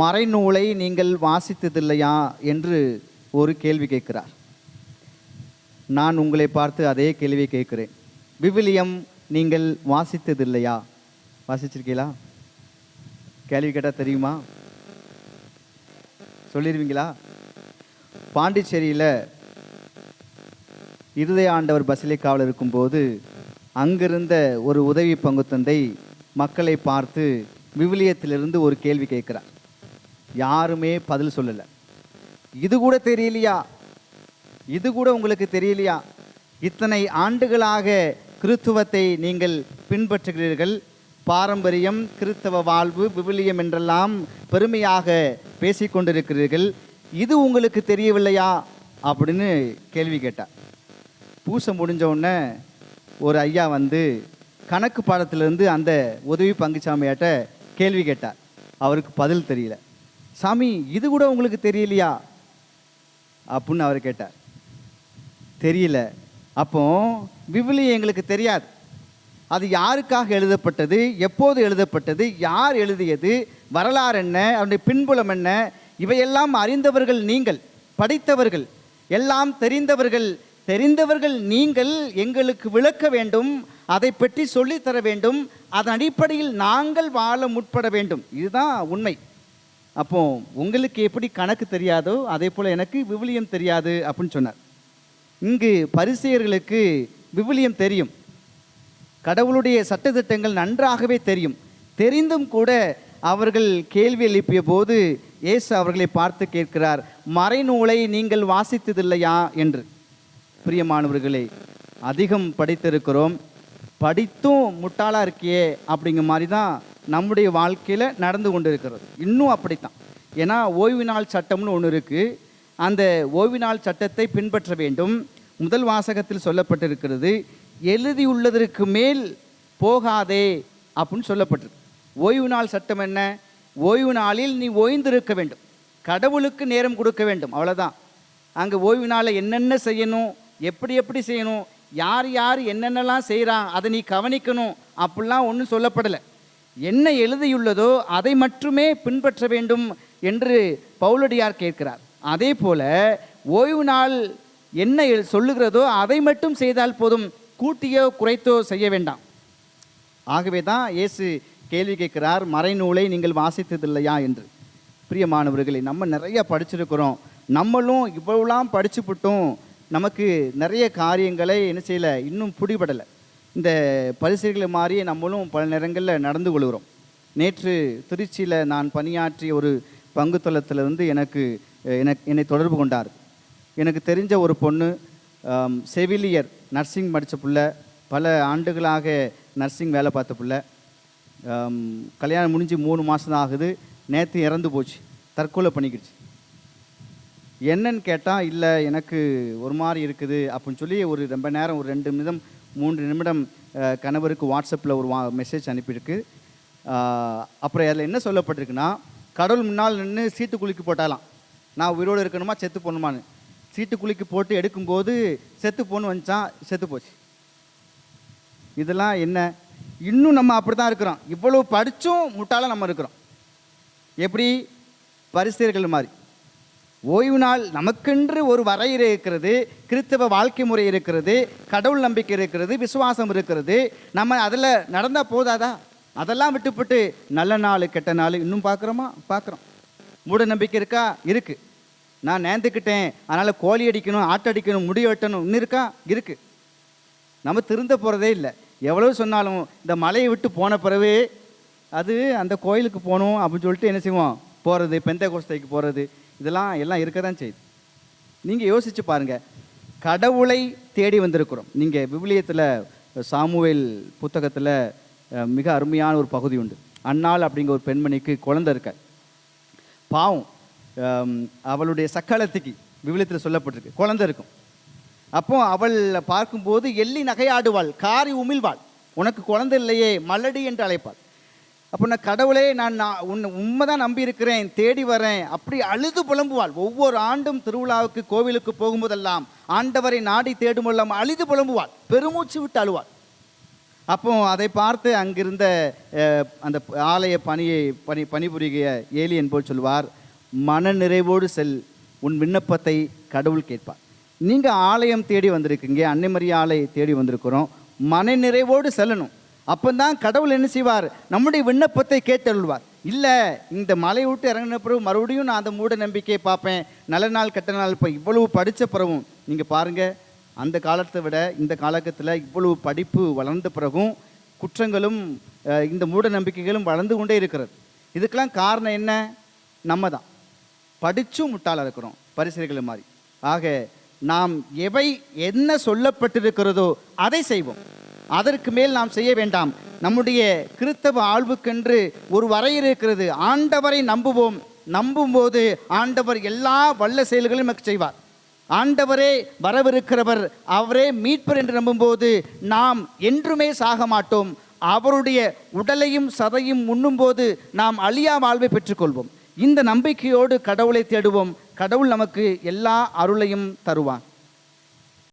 மறைநூலை நீங்கள் வாசித்ததில்லையா என்று ஒரு கேள்வி கேட்கிறார். நான் உங்களை பார்த்து அதே கேள்வியை கேட்கிறேன். விவிலியம் நீங்கள் வாசித்ததில்லையா? வாசிச்சிருக்கீங்களா? கேள்வி கேட்டால் தெரியுமா? சொல்லிடுவீங்களா பாண்டிச்சேரியில் இருதய ஆண்டவர் பசிலிக்காவில் இருக்கும்போது அங்கிருந்த ஒரு உதவி பங்கு தந்தை மக்களை பார்த்து விவிலியத்திலிருந்து ஒரு கேள்வி கேட்கிறார். யாருமே பதில் சொல்லலை. இது கூட தெரியலையா? இது கூட உங்களுக்கு தெரியலையா? இத்தனை ஆண்டுகளாக கிறித்துவத்தை நீங்கள் பின்பற்றுகிறீர்கள். பாரம்பரியம் கிறித்தவ வாழ்வு விவிலியம் என்றெல்லாம் பெருமையாக பேசிக்கொண்டிருக்கிறீர்கள் இது உங்களுக்கு தெரியவில்லையா? அப்படின்னு கேள்வி கேட்டார். பூசை முடிஞ்ச உடனே ஒரு ஐயா வந்து கணக்கு பாடத்திலிருந்து அந்த உதவி பங்குச்சாமியாட்ட கேள்வி கேட்டார். அவருக்கு பதில் தெரியல. சாமி இது கூட உங்களுக்கு தெரியலையா? அப்படின்னு அவர் கேட்டார். தெரியல. அப்போ விவிலியம் எங்களுக்கு தெரியாது. அது யாருக்காக எழுதப்பட்டது? எப்போது எழுதப்பட்டது? யார் எழுதியது? வரலாறு என்ன? அவனுடைய பின்புலம் என்ன? இவையெல்லாம் அறிந்தவர்கள் நீங்கள் படித்தவர்கள் எல்லாம் தெரிந்தவர்கள் தெரிந்தவர்கள் நீங்கள் எங்களுக்கு விளக்க வேண்டும் அதை பற்றி சொல்லித் தர வேண்டும் அதன் அடிப்படையில் நாங்கள் வாழ முற்பட வேண்டும். இதுதான் உண்மை. அப்போ உங்களுக்கு எப்படி கணக்கு தெரியாதோ அதே போல் எனக்கு விவிலியம் தெரியாது அப்படின்னு சொன்னார். இங்கு பரிசெயர்களுக்கு விவிலியம் தெரியும். கடவுளுடைய சட்டத்திட்டங்கள் நன்றாகவே தெரியும். தெரிந்தும் கூட அவர்கள் கேள்வி எழுப்பிய போது இயேசு அவர்களை பார்த்து கேட்கிறார் மறைநூலை நீங்கள் வாசித்ததில்லையா? என்று. பிரியமானவர்களே அதிகம் படித்திருக்கிறோம். படித்தும் முட்டாளா இருக்கியே? அப்படிங்கிற மாதிரி தான் நம்முடைய வாழ்க்கையில் நடந்து கொண்டு இருக்கிறது இன்னும் அப்படித்தான். ஏன்னா ஓய்வு நாள் சட்டம்னு ஒன்று இருக்குது அந்த ஓய்வு நாள் சட்டத்தை பின்பற்ற வேண்டும். முதல் வாசகத்தில் சொல்லப்பட்டிருக்கிறது எழுதியுள்ளதற்கு மேல் போகாதே அப்படின்னு சொல்லப்பட்டிருக்கு. ஓய்வு நாள் சட்டம் என்ன? ஓய்வு நாளில் நீ ஓய்ந்திருக்க வேண்டும். கடவுளுக்கு நேரம் கொடுக்க வேண்டும். அவ்வளோதான் அங்கே ஓய்வு நாளில் என்னென்ன செய்யணும்? எப்படி எப்படி செய்யணும்? யார் யார் என்னென்னலாம் செய்கிறான் அதை நீ கவனிக்கணும். அப்படிலாம் ஒன்றும் சொல்லப்படலை. என்ன எழுதியுள்ளதோ அதை மட்டுமே பின்பற்ற வேண்டும் என்று பவுலடியார் கேட்கிறார். அதே போல ஓய்வு நாள் என்ன சொல்லுகிறதோ அதை மட்டும் செய்தால் போதும் கூட்டியோ குறைத்தோ செய்ய வேண்டாம். ஆகவே தான் இயேசு கேள்வி கேட்கிறார் மறைநூலை நீங்கள் வாசித்ததில்லையா? என்று. பிரியமானவர்களே நம்ம நிறைய படிச்சிருக்கிறோம். நம்மளும் இவ்வளவுலாம் படிச்சுப்புட்டும் நமக்கு நிறைய காரியங்களை என்ன செய்யலை இன்னும் பிடிபடலை. இந்த பரிசுகளை மாதிரியே நம்மளும் பல நேரங்களில் நடந்து கொள்கிறோம். நேற்று திருச்சியில் நான் பணியாற்றிய ஒரு பங்குத்தளத்தில் வந்து எனக்கு எனக்கு என்னை தொடர்பு கொண்டார். எனக்கு தெரிஞ்ச ஒரு பொண்ணு செவிலியர் நர்சிங் படித்த பிள்ளை பல ஆண்டுகளாக நர்சிங் வேலை பார்த்த பிள்ளை. கல்யாணம் முடிஞ்சு மூணு மாதம் தான் ஆகுது நேற்று இறந்து போச்சு தற்கொலை பண்ணிக்கிடுச்சு என்னன்னு கேட்டால் இல்லை எனக்கு ஒரு மாதிரி இருக்குது அப்படின்னு சொல்லி ஒரு ரொம்ப நேரம் ஒரு ரெண்டு நிமிடம் மூன்று நிமிடம் கணவருக்கு வாட்ஸ்அப்பில் ஒரு வா மெசேஜ் அனுப்பியிருக்கு. அப்புறம் அதில் என்ன சொல்லப்பட்டிருக்குன்னா கடவுள் முன்னால் நின்று சீட்டு குலுக்கி போட்டாலாம். நான் உயிரோடு இருக்கணுமா செத்து போகணுமான்னு. சீட்டு குலுக்கி போட்டு எடுக்கும்போது செத்து போன்னு வந்துச்சான் செத்து போச்சு. இதெல்லாம் என்ன? இன்னும் நம்ம அப்படி தான் இருக்கிறோம். இவ்வளவு படித்தும் முட்டாளாக நம்ம இருக்கிறோம். எப்படி? பரிசீர்கள் மாதிரி. ஓய்வு நாள் நமக்கென்று ஒரு வரையறை இருக்கிறது கிறிஸ்தவ வாழ்க்கை முறை இருக்கிறது கடவுள் நம்பிக்கை இருக்கிறது விசுவாசம் இருக்கிறது. நம்ம அதில் நடந்தால் போதாதா? அதெல்லாம் விட்டுப்பட்டு நல்ல நாள் கெட்ட நாள் இன்னும் பார்க்குறோமா பார்க்குறோம் மூட நம்பிக்கை இருக்கா? இருக்குது நான் நேர்ந்துக்கிட்டேன் அதனால் கோழி அடிக்கணும் ஆட்டு அடிக்கணும் முடி வெட்டணும் இன்னும் இருக்கா? இருக்குது நம்ம திருந்த போகிறதே இல்லை. எவ்வளவு சொன்னாலும் இந்த மலையை விட்டு போன பிறகு அது அந்த கோயிலுக்கு போகணும் அப்படின்னு சொல்லிட்டு என்ன செய்வோம்? போகிறது பெந்த கோஷ்டைக்கு போகிறது இதெல்லாம் எல்லாம் இருக்க தான் செய்யுது. நீங்கள் யோசித்து பாருங்க. கடவுளை தேடி வந்திருக்கிறோம். நீங்கள் விவிலியத்தில் சாமுவேல் புத்தகத்தில் மிக அருமையான ஒரு பகுதி உண்டு. அன்னாள் அப்படிங்கிற ஒரு பெண்மணிக்கு குழந்தை இருக்க? பாவம். அவளுடைய சக்களத்துக்கு விவிலியத்தில் சொல்லப்பட்டிருக்கு. குழந்தை இருக்கும். அப்போ அவள் பார்க்கும்போது எள்ளி நகையாடுவாள். காரி உமிழ்வாள். உனக்கு குழந்தை இல்லையே மல்லடி என்று அழைப்பாள். அப்போ நான் கடவுளே நான் நான் உன்னை உண்மை தான் நம்பி இருக்கிறேன் தேடி வரேன். அப்படி அழுது புலம்புவாள். ஒவ்வொரு ஆண்டும் திருவிழாவுக்கு கோவிலுக்கு போகும்போதெல்லாம் ஆண்டவரை நாடி தேடும் எல்லாம் அழுது புலம்புவாள். பெருமூச்சு விட்டு அழுவாள். அப்போ அதை பார்த்து அங்கிருந்த அந்த ஆலய பணியை பணி பணிபுரிய ஏலி என்போல் சொல்வார் மன நிறைவோடு செல் உன் விண்ணப்பத்தை கடவுள் கேட்பார். நீங்கள் ஆலயம் தேடி வந்திருக்கீங்க அன்னைமரி ஆலயை தேடி வந்திருக்கிறோம். மன நிறைவோடு செல்லணும். அப்பந்தான் கடவுள் என்ன செய்வார்? நம்முடைய விண்ணப்பத்தை கேட்டருள்வார். இல்லை இந்த மலை விட்டு இறங்கின பிறகு மறுபடியும் நான் அந்த மூட நம்பிக்கையை பார்ப்பேன். நல்ல நாள் கெட்ட நாள் இப்போ இவ்வளவு படித்த பிறகும் நீங்கள் பாருங்கள் அந்த காலத்தை விட இந்த காலகட்டத்தில் இவ்வளவு படிப்பு வளர்ந்த பிறகும் குற்றங்களும் இந்த மூட நம்பிக்கைகளும் வளர்ந்து கொண்டே இருக்கிறது. இதுக்கெல்லாம் காரணம் என்ன? நம்ம தான் படித்தும் முட்டாளாக இருக்கிறோம் பரிசுகள் மாதிரி. ஆக நாம் எவை என்ன சொல்லப்பட்டிருக்கிறதோ அதை செய்வோம். அதற்கு மேல் நாம் செய்ய வேண்டாம். நம்முடைய கிறித்தவ ஆழ்வுக்கென்று ஒரு வரையறை இருக்கிறது. ஆண்டவரை நம்புவோம். நம்பும்போது ஆண்டவர் எல்லா வல்ல செயல்களையும் நமக்கு செய்வார். ஆண்டவரே வரவிருக்கிறவர் அவரே மீட்பர் என்று நம்பும்போது நாம் என்றுமே சாக மாட்டோம். அவருடைய உடலையும் சதையும் உண்ணும்போது நாம் அழியா வாழ்வை பெற்றுக்கொள்வோம். இந்த நம்பிக்கையோடு கடவுளை தேடுவோம். கடவுள் நமக்கு எல்லா அருளையும் தருவான்